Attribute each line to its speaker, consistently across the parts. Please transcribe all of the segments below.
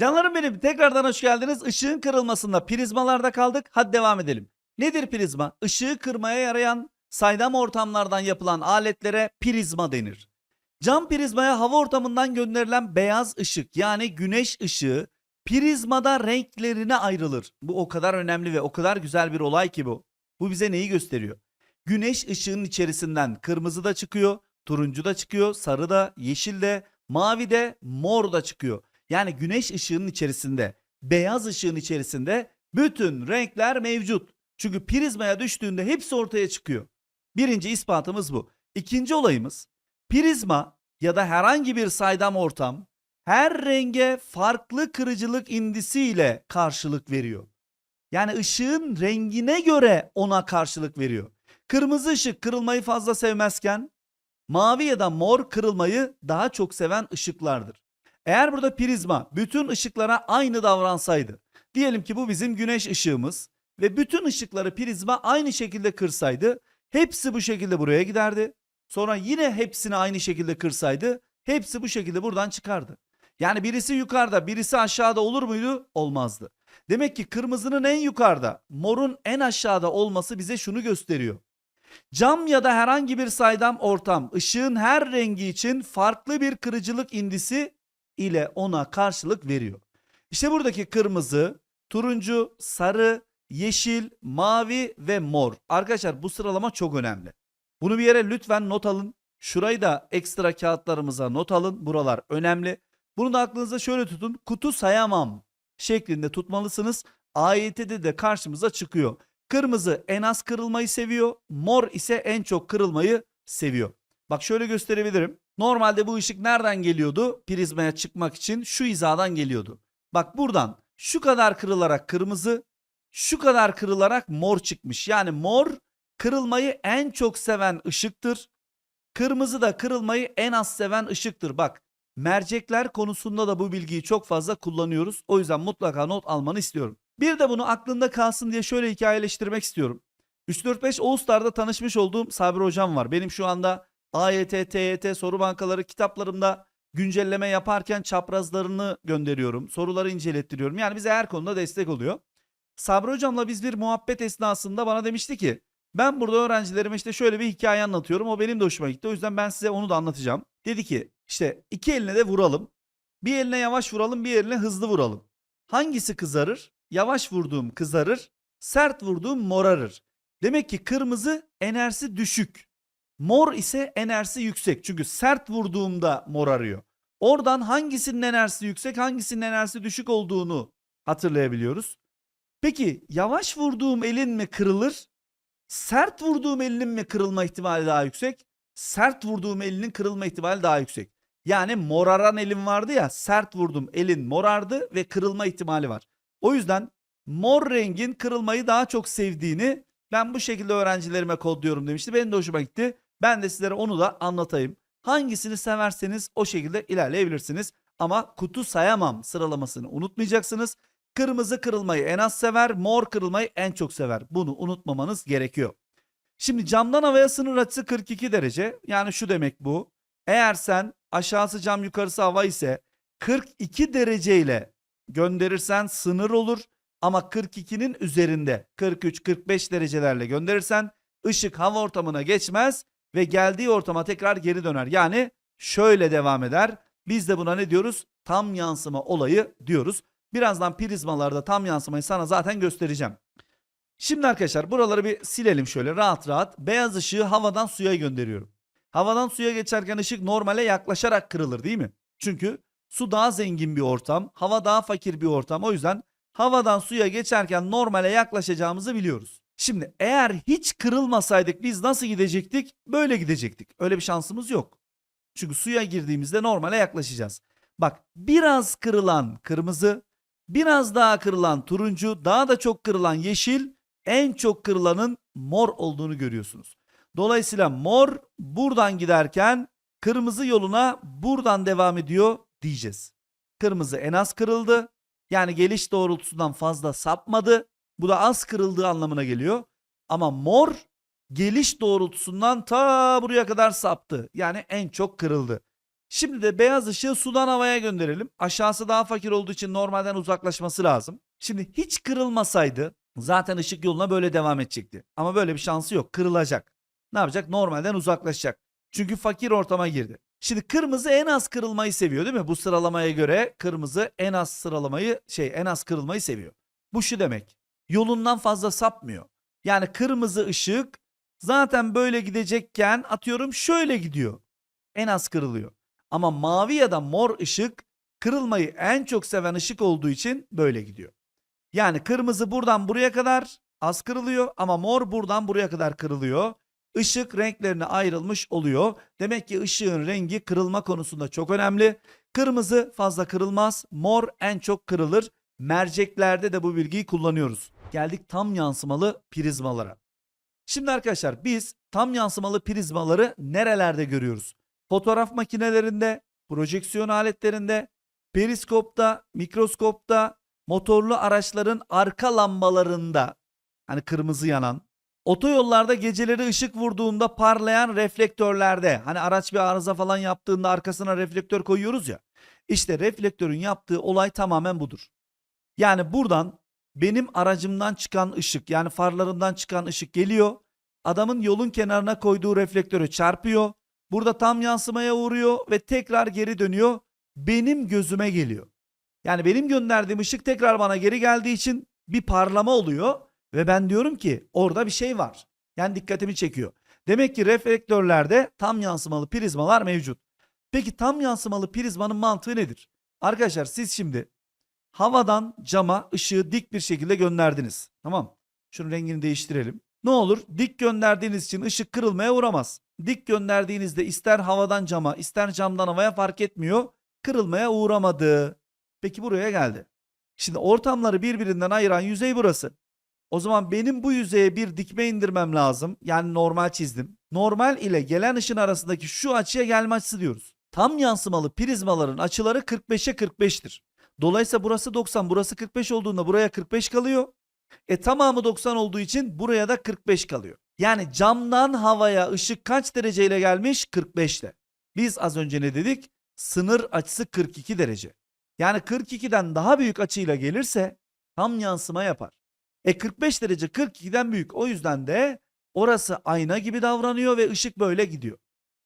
Speaker 1: Canlarım benim tekrardan hoş geldiniz. Işığın kırılmasında prizmalarda kaldık. Hadi devam edelim. Nedir prizma? Işığı kırmaya yarayan saydam ortamlardan yapılan aletlere prizma denir. Cam prizmaya hava ortamından gönderilen beyaz ışık yani güneş ışığı prizmada renklerine ayrılır. Bu o kadar önemli ve o kadar güzel bir olay ki bu. Bu bize neyi gösteriyor? Güneş ışığının içerisinden kırmızı da çıkıyor, turuncu da çıkıyor, sarı da, yeşil de, mavi de, mor da çıkıyor. Yani güneş ışığının içerisinde, beyaz ışığın içerisinde bütün renkler mevcut. Çünkü prizmaya düştüğünde hepsi ortaya çıkıyor. Birinci ispatımız bu. İkinci olayımız prizma ya da herhangi bir saydam ortam her renge farklı kırıcılık indisiyle karşılık veriyor. Yani ışığın rengine göre ona karşılık veriyor. Kırmızı ışık kırılmayı fazla sevmezken mavi ya da mor kırılmayı daha çok seven ışıklardır. Eğer burada prizma bütün ışıklara aynı davransaydı, diyelim ki bu bizim güneş ışığımız ve bütün ışıkları prizma aynı şekilde kırsaydı, hepsi bu şekilde buraya giderdi. Sonra yine hepsini aynı şekilde kırsaydı, hepsi bu şekilde buradan çıkardı. Yani birisi yukarıda, birisi aşağıda olur muydu? Olmazdı. Demek ki kırmızının en yukarıda, morun en aşağıda olması bize şunu gösteriyor. Cam ya da herhangi bir saydam ortam ışığın her rengi için farklı bir kırıcılık indisi ile ona karşılık veriyor. İşte buradaki kırmızı, turuncu, sarı, yeşil, mavi ve mor. Arkadaşlar bu sıralama çok önemli. Bunu bir yere lütfen not alın. Şurayı da ekstra kağıtlarımıza not alın. Buralar önemli. Bunu da aklınızda şöyle tutun. Kutu sayamam şeklinde tutmalısınız. AYT'de de karşımıza çıkıyor. Kırmızı en az kırılmayı seviyor. Mor ise en çok kırılmayı seviyor. Bak şöyle gösterebilirim. Normalde bu ışık nereden geliyordu? Prizmaya çıkmak için şu hizadan geliyordu. Bak buradan şu kadar kırılarak kırmızı, şu kadar kırılarak mor çıkmış. Yani mor kırılmayı en çok seven ışıktır. Kırmızı da kırılmayı en az seven ışıktır. Bak mercekler konusunda da bu bilgiyi çok fazla kullanıyoruz. O yüzden mutlaka not almanı istiyorum. Bir de bunu aklında kalsın diye şöyle hikayeleştirmek istiyorum. 3-4-5 All Star'da tanışmış olduğum Sabri Hocam var. Benim şu anda AYT, TYT soru bankaları kitaplarımda güncelleme yaparken çaprazlarını gönderiyorum. Soruları incelettiriyorum. Yani bize her konuda destek oluyor. Sabri Hocam'la biz bir muhabbet esnasında bana demişti ki ben burada öğrencilerime işte şöyle bir hikaye anlatıyorum. O benim de hoşuma gitti. O yüzden ben size onu da anlatacağım. Dedi ki işte iki eline de vuralım. Bir eline yavaş vuralım, bir eline hızlı vuralım. Hangisi kızarır? Yavaş vurduğum kızarır, sert vurduğum morarır. Demek ki kırmızı enerjisi düşük. Mor ise enerjisi yüksek. Çünkü sert vurduğumda morarıyor. Oradan hangisinin enerjisi yüksek, hangisinin enerjisi düşük olduğunu hatırlayabiliyoruz. Peki yavaş vurduğum elin mi kırılır? Sert vurduğum elinin mi kırılma ihtimali daha yüksek? Sert vurduğum elinin kırılma ihtimali daha yüksek. Yani moraran elim vardı ya sert vurdum elin morardı ve kırılma ihtimali var. O yüzden mor rengin kırılmayı daha çok sevdiğini ben bu şekilde öğrencilerime kodluyorum demişti. Benim de hoşuma gitti. Ben de sizlere onu da anlatayım. Hangisini severseniz o şekilde ilerleyebilirsiniz. Ama kutu sayamam sıralamasını unutmayacaksınız. Kırmızı kırılmayı en az sever, mor kırılmayı en çok sever. Bunu unutmamanız gerekiyor. Şimdi camdan havaya sınır açısı 42 derece. Yani şu demek bu. Eğer sen aşağısı cam yukarısı hava ise 42 dereceyle gönderirsen sınır olur. Ama 42'nin üzerinde 43-45 derecelerle gönderirsen ışık hava ortamına geçmez ve geldiği ortama tekrar geri döner. Yani şöyle devam eder. Biz de buna ne diyoruz? Tam yansıma olayı diyoruz. Birazdan prizmalarda tam yansımayı sana zaten göstereceğim. Şimdi arkadaşlar buraları bir silelim şöyle rahat rahat. Beyaz ışığı havadan suya gönderiyorum. Havadan suya geçerken ışık normale yaklaşarak kırılır değil mi? Çünkü su daha zengin bir ortam, hava daha fakir bir ortam. O yüzden havadan suya geçerken normale yaklaşacağımızı biliyoruz. Şimdi eğer hiç kırılmasaydık biz nasıl gidecektik? Böyle gidecektik. Öyle bir şansımız yok. Çünkü suya girdiğimizde normale yaklaşacağız. Bak biraz kırılan kırmızı, biraz daha kırılan turuncu, daha da çok kırılan yeşil, en çok kırılanın mor olduğunu görüyorsunuz. Dolayısıyla mor buradan giderken kırmızı yoluna buradan devam ediyor diyeceğiz. Kırmızı en az kırıldı. Yani geliş doğrultusundan fazla sapmadı. Bu da az kırıldığı anlamına geliyor. Ama mor geliş doğrultusundan ta buraya kadar saptı. Yani en çok kırıldı. Şimdi de beyaz ışığı sudan havaya gönderelim. Aşağısı daha fakir olduğu için normalden uzaklaşması lazım. Şimdi hiç kırılmasaydı zaten ışık yoluna böyle devam edecekti. Ama böyle bir şansı yok. Kırılacak. Ne yapacak? Normalden uzaklaşacak. Çünkü fakir ortama girdi. Şimdi kırmızı en az kırılmayı seviyor değil mi? Bu sıralamaya göre kırmızı en az sıralamayı şey en az kırılmayı seviyor. Bu şu demek. Yolundan fazla sapmıyor. Yani kırmızı ışık zaten böyle gidecekken atıyorum şöyle gidiyor. En az kırılıyor. Ama mavi ya da mor ışık kırılmayı en çok seven ışık olduğu için böyle gidiyor. Yani kırmızı buradan buraya kadar az kırılıyor ama mor buradan buraya kadar kırılıyor. Işık renklerine ayrılmış oluyor. Demek ki ışığın rengi kırılma konusunda çok önemli. Kırmızı fazla kırılmaz, mor en çok kırılır. Merceklerde de bu bilgiyi kullanıyoruz. Geldik tam yansımalı prizmalara. Şimdi arkadaşlar biz tam yansımalı prizmaları nerelerde görüyoruz? Fotoğraf makinelerinde, projeksiyon aletlerinde, periskopta, mikroskopta, motorlu araçların arka lambalarında hani kırmızı yanan, otoyollarda geceleri ışık vurduğunda parlayan reflektörlerde hani araç bir arıza falan yaptığında arkasına reflektör koyuyoruz ya. İşte reflektörün yaptığı olay tamamen budur. Yani buradan benim aracımdan çıkan ışık yani farlarından çıkan ışık geliyor. Adamın yolun kenarına koyduğu reflektörü çarpıyor. Burada tam yansımaya uğruyor ve tekrar geri dönüyor. Benim gözüme geliyor. Yani benim gönderdiğim ışık tekrar bana geri geldiği için bir parlama oluyor ve ben diyorum ki orada bir şey var. Yani dikkatimi çekiyor. Demek ki reflektörlerde tam yansımalı prizmalar mevcut. Peki tam yansımalı prizmanın mantığı nedir? Arkadaşlar siz şimdi havadan cama ışığı dik bir şekilde gönderdiniz. Tamam. Şunun rengini değiştirelim. Ne olur? Dik gönderdiğiniz için ışık kırılmaya uğramaz. Dik gönderdiğinizde ister havadan cama ister camdan havaya fark etmiyor. Kırılmaya uğramadı. Peki buraya geldi. Şimdi ortamları birbirinden ayıran yüzey burası. O zaman benim bu yüzeye bir dikme indirmem lazım. Yani normal çizdim. Normal ile gelen ışın arasındaki şu açıya gelme açısı diyoruz. Tam yansımalı prizmaların açıları 45'e 45'tir. Dolayısıyla burası 90, burası 45 olduğunda buraya 45 kalıyor. E tamamı 90 olduğu için buraya da 45 kalıyor. Yani camdan havaya ışık kaç dereceyle gelmiş? 45 ile. Biz az önce ne dedik? Sınır açısı 42 derece. Yani 42'den daha büyük açıyla gelirse tam yansıma yapar. E 45 derece 42'den büyük. O yüzden de orası ayna gibi davranıyor ve ışık böyle gidiyor.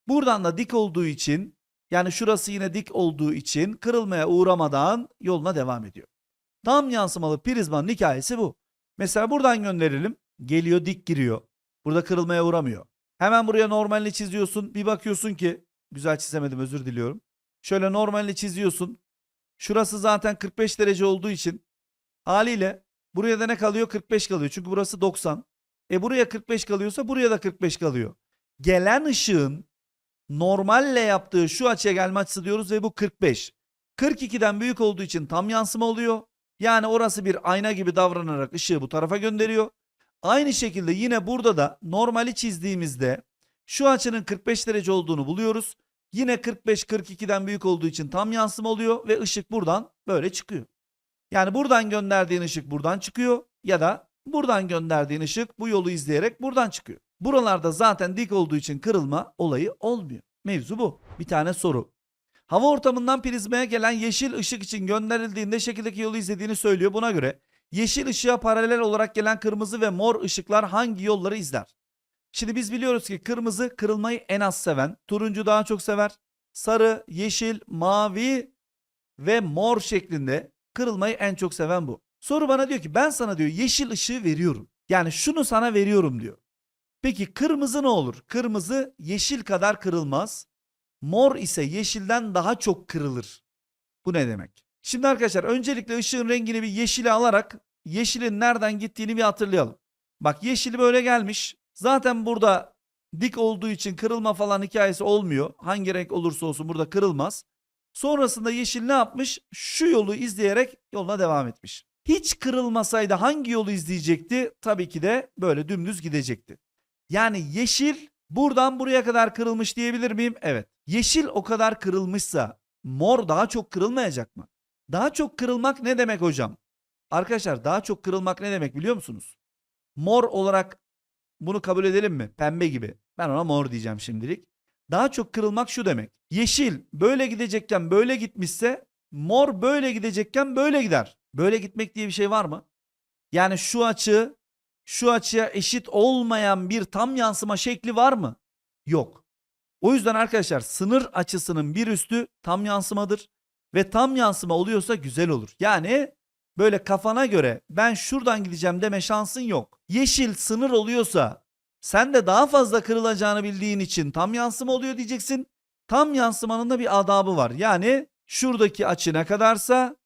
Speaker 1: Buradan da dik olduğu için yani şurası yine dik olduğu için kırılmaya uğramadan yoluna devam ediyor. Tam yansımalı prizmanın hikayesi bu. Mesela buradan gönderelim. Geliyor dik giriyor. Burada kırılmaya uğramıyor. Hemen buraya normalini çiziyorsun. Bir bakıyorsun ki güzel çizemedim özür diliyorum. Şöyle normalini çiziyorsun. Şurası zaten 45 derece olduğu için haliyle buraya da ne kalıyor? 45 kalıyor. Çünkü burası 90. E buraya 45 kalıyorsa buraya da 45 kalıyor. Gelen ışığın normalle yaptığı şu açıya gelme açısı diyoruz ve bu 45. 42'den büyük olduğu için tam yansıma oluyor. Yani orası bir ayna gibi davranarak ışığı bu tarafa gönderiyor. Aynı şekilde yine burada da normali çizdiğimizde şu açının 45 derece olduğunu buluyoruz. Yine 45-42'den büyük olduğu için tam yansıma oluyor ve ışık buradan böyle çıkıyor. Yani buradan gönderdiğin ışık buradan çıkıyor ya da buradan gönderdiğin ışık bu yolu izleyerek buradan çıkıyor. Buralarda zaten dik olduğu için kırılma olayı olmuyor. Mevzu bu. Bir tane soru. Hava ortamından prizmaya gelen yeşil ışık için gönderildiğinde şekildeki yolu izlediğini söylüyor. Buna göre yeşil ışığa paralel olarak gelen kırmızı ve mor ışıklar hangi yolları izler? Şimdi biz biliyoruz ki kırmızı kırılmayı en az seven, turuncu daha çok sever. Sarı, yeşil, mavi ve mor şeklinde kırılmayı en çok seven bu. Soru bana diyor ki ben sana diyor yeşil ışığı veriyorum. Yani şunu sana veriyorum diyor. Peki kırmızı ne olur? Kırmızı yeşil kadar kırılmaz. Mor ise yeşilden daha çok kırılır. Bu ne demek? Şimdi arkadaşlar öncelikle ışığın rengini bir yeşile alarak yeşilin nereden gittiğini bir hatırlayalım. Bak yeşili böyle gelmiş. Zaten burada dik olduğu için kırılma falan hikayesi olmuyor. Hangi renk olursa olsun burada kırılmaz. Sonrasında yeşil ne yapmış? Şu yolu izleyerek yoluna devam etmiş. Hiç kırılmasaydı hangi yolu izleyecekti? Tabii ki de böyle dümdüz gidecekti. Yani yeşil buradan buraya kadar kırılmış diyebilir miyim? Evet. Yeşil o kadar kırılmışsa mor daha çok kırılmayacak mı? Daha çok kırılmak ne demek hocam? Arkadaşlar daha çok kırılmak ne demek biliyor musunuz? Mor olarak bunu kabul edelim mi? Pembe gibi. Ben ona mor diyeceğim şimdilik. Daha çok kırılmak şu demek. Yeşil böyle gidecekken böyle gitmişse mor böyle gidecekken böyle gider. Böyle gitmek diye bir şey var mı? Yani şu açı şu açıya eşit olmayan bir tam yansıma şekli var mı? Yok. O yüzden arkadaşlar sınır açısının bir üstü tam yansımadır ve tam yansıma oluyorsa güzel olur. Yani böyle kafana göre ben şuradan gideceğim deme şansın yok. Yeşil sınır oluyorsa sen de daha fazla kırılacağını bildiğin için tam yansıma oluyor diyeceksin. Tam yansımanın da bir adabı var. Yani şuradaki açı ne kadarsa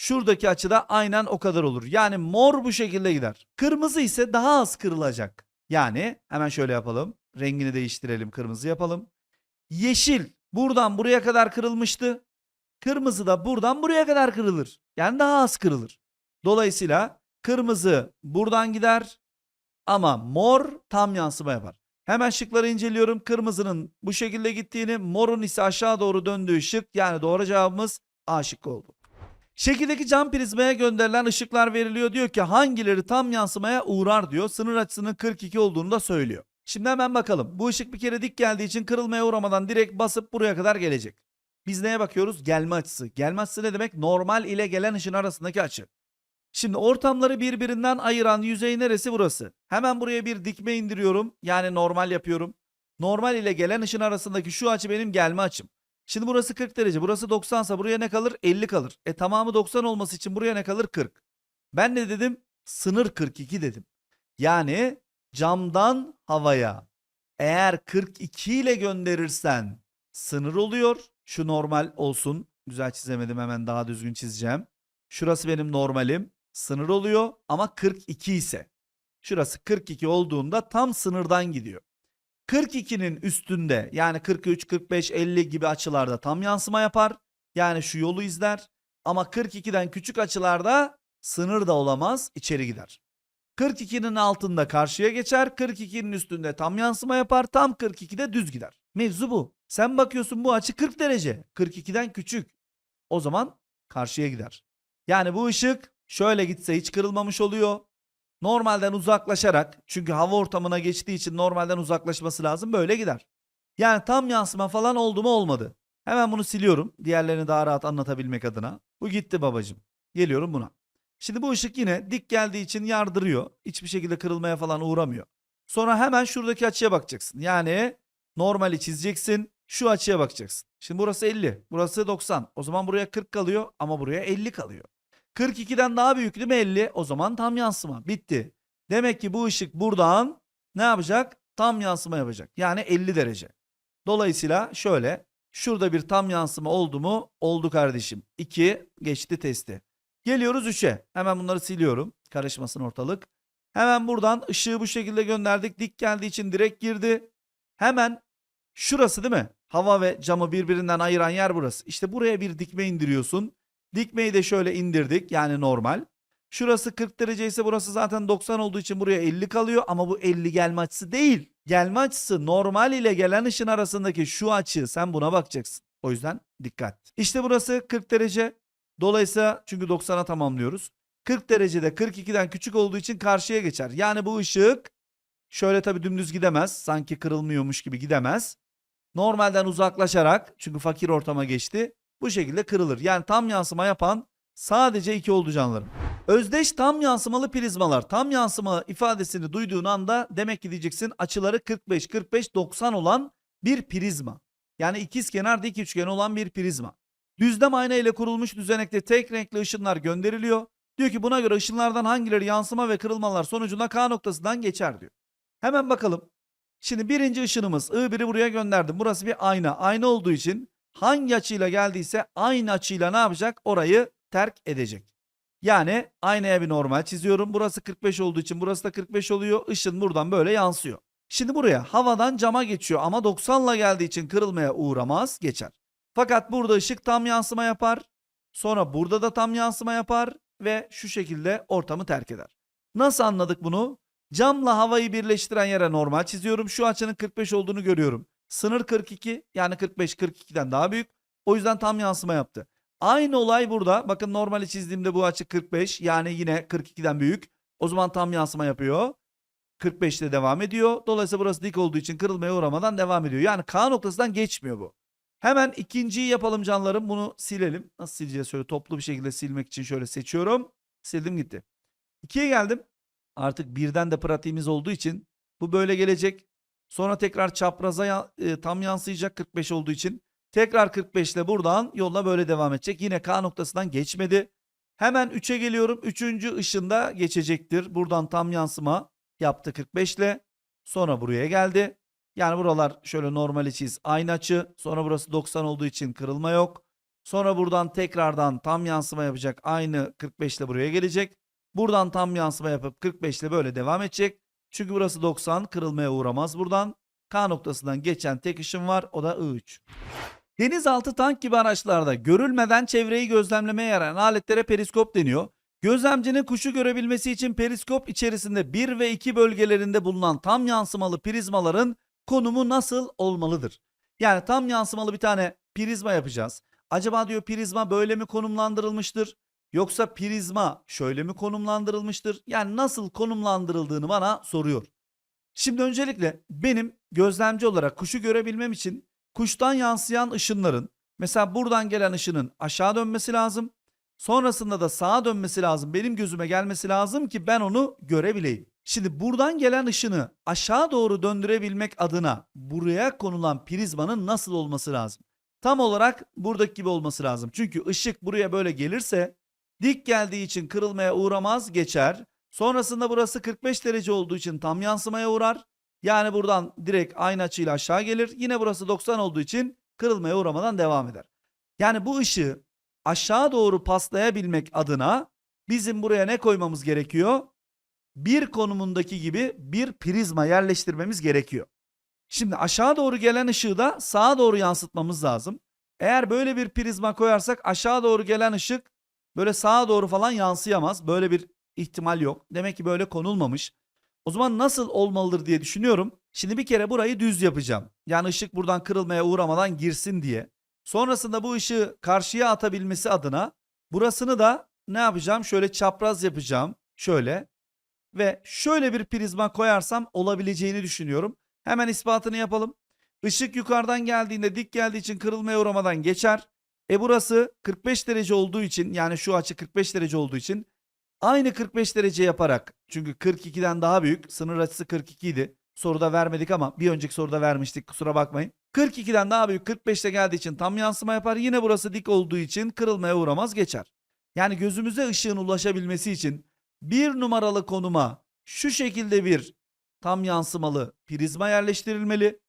Speaker 1: şuradaki açı da aynen o kadar olur. Yani mor bu şekilde gider. Kırmızı ise daha az kırılacak. Yani hemen şöyle yapalım. Rengini değiştirelim. Kırmızı yapalım. Yeşil buradan buraya kadar kırılmıştı. Kırmızı da buradan buraya kadar kırılır. Yani daha az kırılır. Dolayısıyla kırmızı buradan gider ama mor tam yansıma yapar. Hemen şıkları inceliyorum. Kırmızının bu şekilde gittiğini, morun ise aşağı doğru döndüğü şık. Yani doğru cevabımız A şıkkı oldu. Şekildeki cam prizmaya gönderilen ışıklar veriliyor. Diyor ki hangileri tam yansımaya uğrar diyor. Sınır açısının 42 olduğunu da söylüyor. Şimdi hemen bakalım. Bu ışık bir kere dik geldiği için kırılmaya uğramadan direkt basıp buraya kadar gelecek. Biz neye bakıyoruz? Gelme açısı. Gelme açısı ne demek? Normal ile gelen ışın arasındaki açı. Şimdi ortamları birbirinden ayıran yüzey neresi burası? Hemen buraya bir dikme indiriyorum. Yani normal yapıyorum. Normal ile gelen ışın arasındaki şu açı benim gelme açım. Şimdi burası 40 derece. Burası 90 ise buraya ne kalır? 50 kalır. E tamamı 90 olması için buraya ne kalır? 40. Ben ne dedim? Sınır 42 dedim. Yani camdan havaya eğer 42 ile gönderirsen sınır oluyor. Şu normal olsun. Güzel çizemedim hemen daha düzgün çizeceğim. Şurası benim normalim. Sınır oluyor ama 42 ise. Şurası 42 olduğunda tam sınırdan gidiyor. 42'nin üstünde yani 43, 45, 50 gibi açılarda tam yansıma yapar. Yani şu yolu izler. Ama 42'den küçük açılarda sınır da olamaz, içeri gider. 42'nin altında karşıya geçer, 42'nin üstünde tam yansıma yapar, tam 42'de düz gider. Mevzu bu. Sen bakıyorsun bu açı 40 derece, 42'den küçük. O zaman karşıya gider. Yani bu ışık şöyle gitse hiç kırılmamış oluyor. Normalden uzaklaşarak çünkü hava ortamına geçtiği için normalden uzaklaşması lazım böyle gider. Yani tam yansıma falan oldu mu olmadı. Hemen bunu siliyorum diğerlerini daha rahat anlatabilmek adına. Bu gitti babacım. Geliyorum buna. Şimdi bu ışık yine dik geldiği için yardırıyor. Hiçbir şekilde kırılmaya falan uğramıyor. Sonra hemen şuradaki açıya bakacaksın. Yani normali çizeceksin. Şu açıya bakacaksın. Şimdi burası 50. Burası 90. O zaman buraya 40 kalıyor ama buraya 50 kalıyor. 42'den daha büyük değil mi 50? O zaman tam yansıma. Bitti. Demek ki bu ışık buradan ne yapacak? Tam yansıma yapacak. Yani 50 derece. Dolayısıyla şöyle. Şurada bir tam yansıma oldu mu? Oldu kardeşim. 2 geçti testi. Geliyoruz 3'e. Hemen bunları siliyorum. Karışmasın ortalık. Hemen buradan ışığı bu şekilde gönderdik. Dik geldiği için direkt girdi. Hemen şurası değil mi? Hava ve camı birbirinden ayıran yer burası. İşte buraya bir dikme indiriyorsun. Dikmeyi de şöyle indirdik. Yani normal. Şurası 40 derece ise burası zaten 90 olduğu için buraya 50 kalıyor. Ama bu 50 gelme açısı değil. Gelme açısı normal ile gelen ışın arasındaki şu açı. Sen buna bakacaksın. O yüzden dikkat. İşte burası 40 derece. Dolayısıyla çünkü 90'a tamamlıyoruz. 40 derecede 42'den küçük olduğu için karşıya geçer. Yani bu ışık şöyle tabii dümdüz gidemez. Sanki kırılmıyormuş gibi gidemez. Normalden uzaklaşarak çünkü fakir ortama geçti. Bu şekilde kırılır. Yani tam yansıma yapan sadece iki oldu canlarım. Özdeş tam yansımalı prizmalar. Tam yansıma ifadesini duyduğun anda demek ki diyeceksin açıları 45, 45, 90 olan bir prizma. Yani ikiz kenar dik üçgen olan bir prizma. Düzlem ayna ile kurulmuş düzenekte tek renkli ışınlar gönderiliyor. Diyor ki buna göre ışınlardan hangileri yansıma ve kırılmalar sonucunda K noktasından geçer diyor. Hemen bakalım. Şimdi birinci ışınımız I1'i buraya gönderdim. Burası bir ayna. Ayna olduğu için hangi açıyla geldiyse aynı açıyla ne yapacak? Orayı terk edecek. Yani aynaya bir normal çiziyorum. Burası 45 olduğu için burası da 45 oluyor. Işın buradan böyle yansıyor. Şimdi buraya havadan cama geçiyor ama 90 ile geldiği için kırılmaya uğramaz geçer. Fakat burada ışık tam yansıma yapar. Sonra burada da tam yansıma yapar ve şu şekilde ortamı terk eder. Nasıl anladık bunu? Camla havayı birleştiren yere normal çiziyorum. Şu açının 45 olduğunu görüyorum. Sınır 42 yani 45 42'den daha büyük. O yüzden tam yansıma yaptı. Aynı olay burada. Bakın normali çizdiğimde bu açı 45 yani yine 42'den büyük. O zaman tam yansıma yapıyor. 45 ile devam ediyor. Dolayısıyla burası dik olduğu için kırılmaya uğramadan devam ediyor. Yani K noktasından geçmiyor bu. Hemen ikinciyi yapalım canlarım. Bunu silelim. Nasıl sileceğiz? Şöyle toplu bir şekilde silmek için şöyle seçiyorum. Sildim gitti. 2'ye geldim. Artık birden de pratiğimiz olduğu için bu böyle gelecek. Sonra tekrar çapraza ya- e, tam yansıyacak 45 olduğu için. Tekrar 45 ile buradan yolla böyle devam edecek. Yine K noktasından geçmedi. Hemen 3'e geliyorum. Üçüncü ışında geçecektir. Buradan tam yansıma yaptı 45 ile. Sonra buraya geldi. Yani buralar şöyle normali çiz. Aynı açı. Sonra burası 90 olduğu için kırılma yok. Sonra buradan tekrardan tam yansıma yapacak. Aynı 45 ile buraya gelecek. Buradan tam yansıma yapıp 45 ile böyle devam edecek. Çünkü burası 90 kırılmaya uğramaz buradan. K noktasından geçen tek ışın var o da I3. Denizaltı tank gibi araçlarda görülmeden çevreyi gözlemlemeye yarayan aletlere periskop deniyor. Gözlemcinin kuşu görebilmesi için periskop içerisinde 1 ve 2 bölgelerinde bulunan tam yansımalı prizmaların konumu nasıl olmalıdır? Yani tam yansımalı bir tane prizma yapacağız. Acaba diyor prizma böyle mi konumlandırılmıştır? Yoksa prizma şöyle mi konumlandırılmıştır? Yani nasıl konumlandırıldığını bana soruyor. Şimdi öncelikle benim gözlemci olarak kuşu görebilmem için kuştan yansıyan ışınların mesela buradan gelen ışının aşağı dönmesi lazım. Sonrasında da sağa dönmesi lazım. Benim gözüme gelmesi lazım ki ben onu görebileyim. Şimdi buradan gelen ışını aşağı doğru döndürebilmek adına buraya konulan prizmanın nasıl olması lazım? Tam olarak buradaki gibi olması lazım. Çünkü ışık buraya böyle gelirse dik geldiği için kırılmaya uğramaz geçer. Sonrasında burası 45 derece olduğu için tam yansımaya uğrar. Yani buradan direkt aynı açıyla aşağı gelir. Yine burası 90 olduğu için kırılmaya uğramadan devam eder. Yani bu ışığı aşağı doğru paslayabilmek adına bizim buraya ne koymamız gerekiyor? Bir konumundaki gibi bir prizma yerleştirmemiz gerekiyor. Şimdi aşağı doğru gelen ışığı da sağa doğru yansıtmamız lazım. Eğer böyle bir prizma koyarsak aşağı doğru gelen ışık böyle sağa doğru falan yansıyamaz. Böyle bir ihtimal yok. Demek ki böyle konulmamış. O zaman nasıl olmalıdır diye düşünüyorum. Şimdi bir kere burayı düz yapacağım. Yani ışık buradan kırılmaya uğramadan girsin diye. Sonrasında bu ışığı karşıya atabilmesi adına burasını da ne yapacağım? Şöyle çapraz yapacağım. Şöyle. Ve şöyle bir prizma koyarsam olabileceğini düşünüyorum. Hemen ispatını yapalım. Işık yukarıdan geldiğinde dik geldiği için kırılmaya uğramadan geçer. E burası 45 derece olduğu için yani şu açı 45 derece olduğu için aynı 45 derece yaparak çünkü 42'den daha büyük sınır açısı 42 idi. Soruda vermedik ama bir önceki soruda vermiştik kusura bakmayın. 42'den daha büyük 45'te geldiği için tam yansıma yapar. Yine burası dik olduğu için kırılmaya uğramaz geçer. Yani gözümüze ışığın ulaşabilmesi için bir numaralı konuma şu şekilde bir tam yansımalı prizma yerleştirilmeli.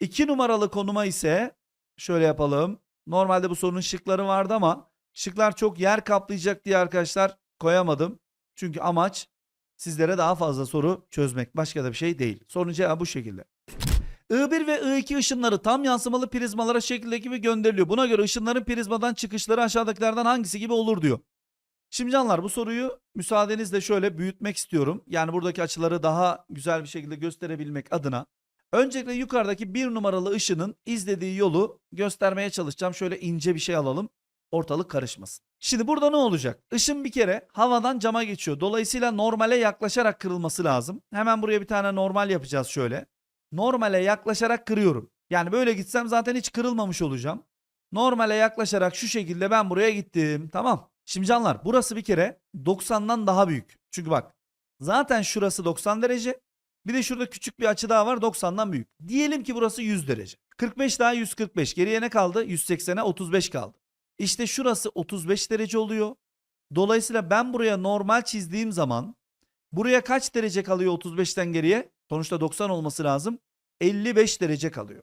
Speaker 1: 2 numaralı konuma ise şöyle yapalım. Normalde bu sorunun şıkları vardı ama şıklar çok yer kaplayacak diye arkadaşlar koyamadım. Çünkü amaç sizlere daha fazla soru çözmek. Başka da bir şey değil. Sorunun cevabı bu şekilde. I1 ve I2 ışınları tam yansımalı prizmalara şekildeki gibi gönderiliyor. Buna göre ışınların prizmadan çıkışları aşağıdakilerden hangisi gibi olur diyor. Şimdi canlar bu soruyu müsaadenizle şöyle büyütmek istiyorum. Yani buradaki açıları daha güzel bir şekilde gösterebilmek adına. Öncelikle yukarıdaki bir numaralı ışının izlediği yolu göstermeye çalışacağım. Şöyle ince bir şey alalım. Ortalık karışmasın. Şimdi burada ne olacak? Işın bir kere havadan cama geçiyor. Dolayısıyla normale yaklaşarak kırılması lazım. Hemen buraya bir tane normal yapacağız şöyle. Normale yaklaşarak kırıyorum. Yani böyle gitsem zaten hiç kırılmamış olacağım. Normale yaklaşarak şu şekilde ben buraya gittim. Tamam. Şimdi canlar burası bir kere 90'dan daha büyük. Çünkü bak zaten şurası 90 derece. Bir de şurada küçük bir açı daha var 90'dan büyük. Diyelim ki burası 100 derece. 45 daha 145. Geriye ne kaldı? 180'e 35 kaldı. İşte şurası 35 derece oluyor. Dolayısıyla ben buraya normal çizdiğim zaman buraya kaç derece kalıyor 35'ten geriye? Sonuçta 90 olması lazım. 55 derece kalıyor.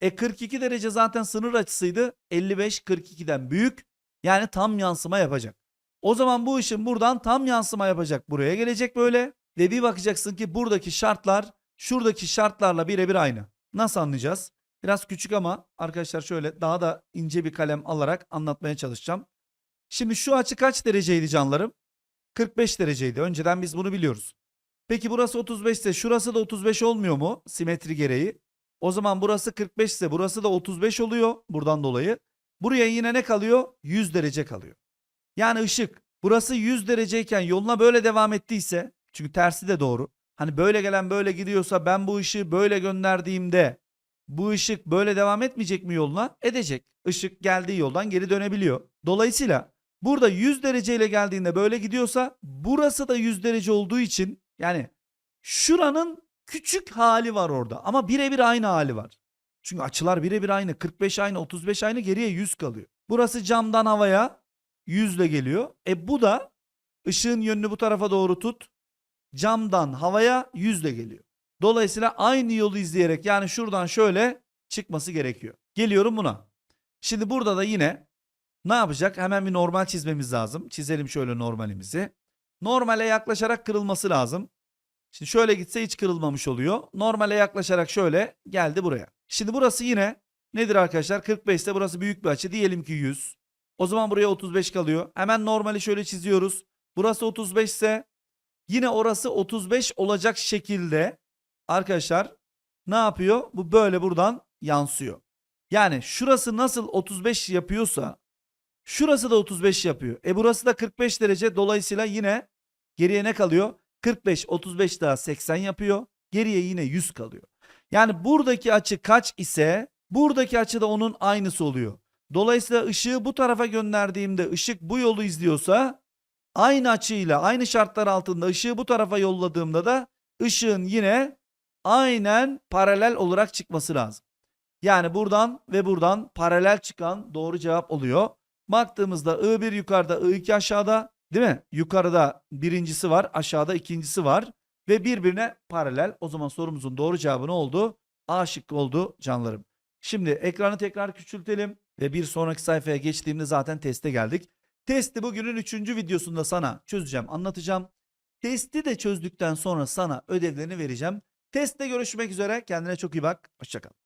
Speaker 1: E 42 derece zaten sınır açısıydı. 55 42'den büyük. Yani tam yansıma yapacak. O zaman bu ışın buradan tam yansıma yapacak. Buraya gelecek böyle. Ve bir bakacaksın ki buradaki şartlar şuradaki şartlarla birebir aynı. Nasıl anlayacağız? Biraz küçük ama arkadaşlar şöyle daha da ince bir kalem alarak anlatmaya çalışacağım. Şimdi şu açı kaç dereceydi canlarım? 45 dereceydi. Önceden biz bunu biliyoruz. Peki burası 35 ise şurası da 35 olmuyor mu? Simetri gereği. O zaman burası 45 ise burası da 35 oluyor buradan dolayı. Buraya yine ne kalıyor? 100 derece kalıyor. Yani ışık burası 100 dereceyken yoluna böyle devam ettiyse çünkü tersi de doğru. Hani böyle gelen böyle gidiyorsa ben bu ışığı böyle gönderdiğimde bu ışık böyle devam etmeyecek mi yoluna? Edecek. Işık geldiği yoldan geri dönebiliyor. Dolayısıyla burada 100 dereceyle geldiğinde böyle gidiyorsa burası da 100 derece olduğu için yani şuranın küçük hali var orada ama birebir aynı hali var. Çünkü açılar birebir aynı. 45 aynı, 35 aynı, geriye 100 kalıyor. Burası camdan havaya 100 ile geliyor. E bu da ışığın yönünü bu tarafa doğru tut. Camdan havaya 100 ile geliyor. Dolayısıyla aynı yolu izleyerek yani şuradan şöyle çıkması gerekiyor. Geliyorum buna. Şimdi burada da yine ne yapacak? Hemen bir normal çizmemiz lazım. Çizelim şöyle normalimizi. Normale yaklaşarak kırılması lazım. Şimdi şöyle gitse hiç kırılmamış oluyor. Normale yaklaşarak şöyle geldi buraya. Şimdi burası yine nedir arkadaşlar? 45 ise burası büyük bir açı. Diyelim ki 100. O zaman buraya 35 kalıyor. Hemen normali şöyle çiziyoruz. Burası 35 ise yine orası 35 olacak şekilde arkadaşlar ne yapıyor? Bu böyle buradan yansıyor. Yani şurası nasıl 35 yapıyorsa şurası da 35 yapıyor. E burası da 45 derece dolayısıyla yine geriye ne kalıyor? 45 35 daha 80 yapıyor. Geriye yine 100 kalıyor. Yani buradaki açı kaç ise buradaki açı da onun aynısı oluyor. Dolayısıyla ışığı bu tarafa gönderdiğimde ışık bu yolu izliyorsa aynı açıyla aynı şartlar altında ışığı bu tarafa yolladığımda da ışığın yine aynen paralel olarak çıkması lazım. Yani buradan ve buradan paralel çıkan doğru cevap oluyor. Baktığımızda I1 yukarıda I2 aşağıda değil mi? Yukarıda birincisi var aşağıda ikincisi var ve birbirine paralel. O zaman sorumuzun doğru cevabı ne oldu? A şıkkı oldu canlarım. Şimdi ekranı tekrar küçültelim ve bir sonraki sayfaya geçtiğimde zaten teste geldik. Testi bugünün üçüncü videosunda sana çözeceğim, anlatacağım. Testi de çözdükten sonra sana ödevlerini vereceğim. Testte görüşmek üzere. Kendine çok iyi bak. Hoşçakal.